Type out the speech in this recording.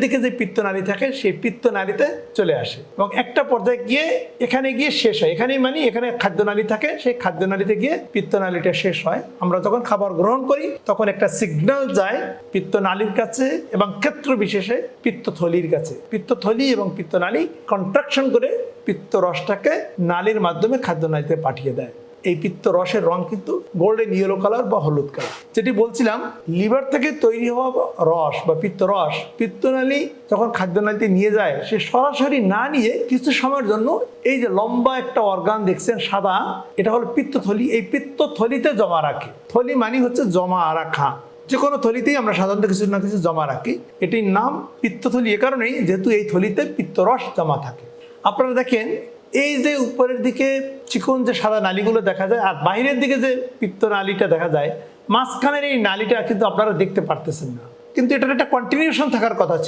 দিকে যে পিত্তনালী থাকে, সেই পিত্তনালীতে চলে আসে। এবং একটা পর্যায়ে গিয়ে এখানে গিয়ে শেষ হয়। এখানেই মানে এখানে খাদ্যনালী থাকে, সেই খাদ্যনালীতে গিয়ে পিত্তনালীটা শেষ হয়। আমরা যখন খাবার গ্রহণ করি, তখন একটা সিগন্যাল যায় পিত্তনালীর কাছে এবং ক্ষেত্র বিশেষে পিত্তথলির কাছে। পিত্তথলি এবং পিত্তনালী কন্ট্রাকশন করে পিত্ত রসটাকে নালীর মাধ্যমে খাদ্য নালীতে পাঠিয়ে দেয়। এই পিত্ত রসের রং কিন্তু গোল্ডেন ইয়েলো কালার বা হলুদ কালার যেটি বলছিলাম লিভার থেকে তৈরি হওয়া রস বা পিত্ত রস পিত্তনালী যখন খাদ্যনালীতে নিয়ে যায়, সে সরাসরি না নিয়ে কিছু সময়ের জন্য এই যে লম্বা একটা অর্গান দেখছেন সাদা, এটা হলো পিত্তথলি এই পিত্তথলিতে জমা রাখে। থলি মানে হচ্ছে জমা রাখা। যে কোনো থলিতেই আমরা সাধারণত কিছু না কিছু জমা রাখি। এটির নাম পিত্তথলি এ কারণেই যেহেতু এই থলিতে পিত্তরস জমা থাকে। আপনারা দেখেন এই যে উপরের দিকে চিকন যে সাদা নালিগুলো দেখা যায়, আর বাইরের দিকে যে পিত্ত নালীটা দেখা যায়, মাঝখানের এই নালিটা কিন্তু আপনারা দেখতে পারতেছেন না। কিন্তু এটার একটা কন্টিনিউশন থাকার কথা ছিল।